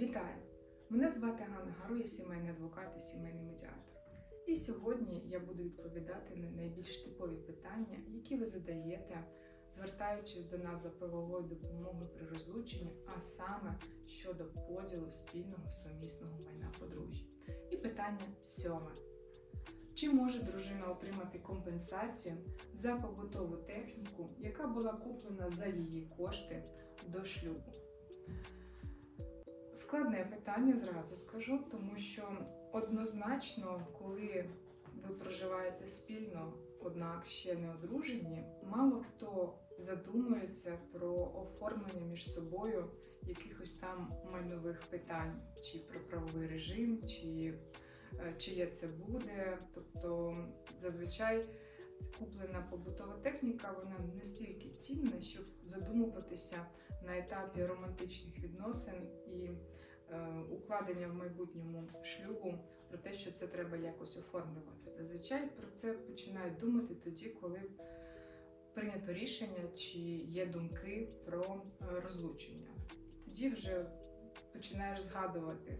Вітаю! Мене звати Ганна Гару, я сімейний адвокат і сімейний медіатор. І сьогодні я буду відповідати на найбільш типові питання, які ви задаєте, звертаючись до нас за правовою допомогою при розлученні, а саме щодо поділу спільного сумісного майна подружжя. І питання сьоме. Чи може дружина отримати компенсацію за побутову техніку, яка була куплена за її кошти до шлюбу? Складне питання зразу скажу, тому що однозначно, коли ви проживаєте спільно, однак ще не одружені, мало хто задумується про оформлення між собою якихось там майнових питань, чи про правовий режим, чи е, чиє це буде. Тобто зазвичай куплена побутова техніка, вона настільки цінна, щоб задумуватися на етапі романтичних відносин і е, укладення в майбутньому шлюбу про те, що це треба якось оформлювати. Зазвичай про це починають думати тоді, коли прийнято рішення чи є думки про е, розлучення. Тоді вже починаєш згадувати.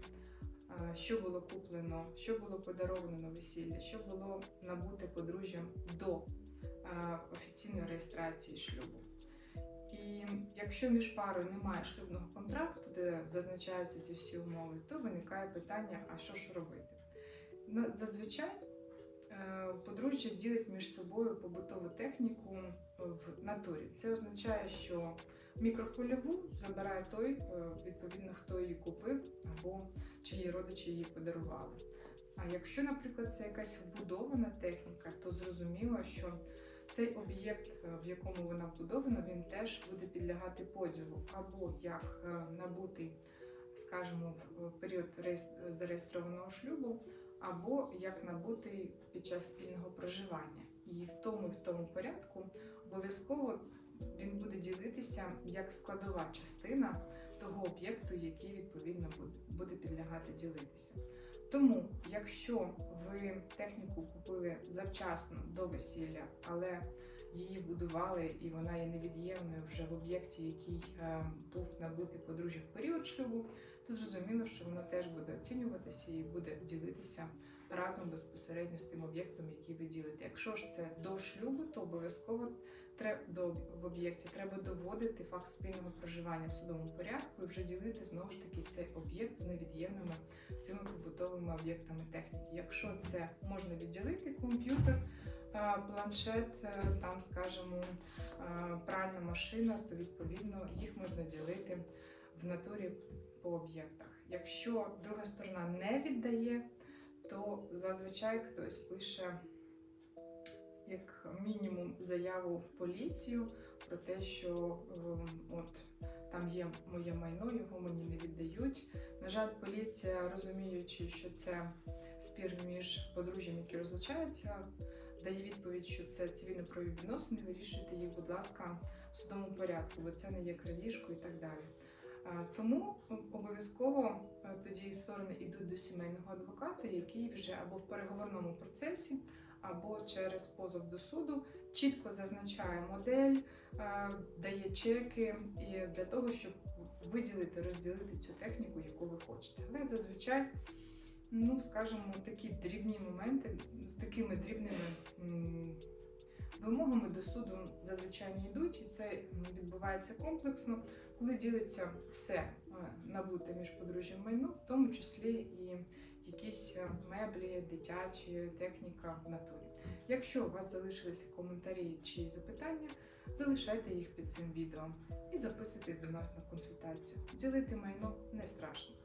Що було куплено, що було подаровано на весілля, що було набуте подружжям до офіційної реєстрації шлюбу. І якщо між парою немає шлюбного контракту, де зазначаються ці всі умови, то виникає питання: а що ж робити? Зазвичай подружжя ділить між собою побутову техніку в натурі. Це означає, що мікрохвильову забирає той, е, відповідно, хто її купив, або чиї родичі її подарували. А якщо, наприклад, це якась вбудована техніка, то зрозуміло, що цей об'єкт, е, в якому вона вбудована, він теж буде підлягати поділу, або як е, набутий, скажімо, в період реєс- зареєстрованого шлюбу, або як набутий під час спільного проживання. І в тому і в тому порядку обов'язково він буде ділитися як складова частина того об'єкту, який відповідно буде, підлягати ділитися. Тому, якщо ви техніку купили завчасно до весілля, але її будували і вона є невід'ємною вже в об'єкті, який е, був набутий подружжя в період шлюбу, то зрозуміло, що вона теж буде оцінюватися і буде ділитися разом безпосередньо з тим об'єктом, який ви ділите. Якщо ж це до шлюбу, то обов'язково до в об'єкті треба доводити факт спільного проживання в судовому порядку і вже ділити знову ж таки цей об'єкт з невід'ємними цими побутовими об'єктами техніки. Якщо це можна відділити комп'ютер, е, планшет, е, там, скажімо, е, пральна машина, то відповідно їх можна ділити в натурі по об'єктах. Якщо друга сторона не віддає, то зазвичай хтось пише як мінімум заяву в поліцію про те, що ем, от там є моє майно, його мені не віддають. На жаль, поліція, розуміючи, що це спір між подружжям, які розлучаються, дає відповідь, що це цивільно правові відносини, вирішуйте їх, будь ласка, в судовому порядку, бо це не є крадіжкою і так далі. Тому обов'язково е, тоді сторони йдуть до сімейного адвоката, який вже або в переговорному процесі, або через позов до суду чітко зазначає модель, е, дає чеки і для того, щоб виділити, розділити цю техніку, яку ви хочете. Але зазвичай, ну скажімо, такі дрібні моменти з такими дрібними вимогами до суду зазвичай не йдуть, і це відбувається комплексно, коли ділиться все е, набуте між подружжям майно, в тому числі і якісь е, меблі, дитячі, техніка в натурі. Якщо у вас залишилися коментарі чи запитання, залишайте їх під цим відео і записуйтесь до нас на консультацію. Ділити майно не страшно.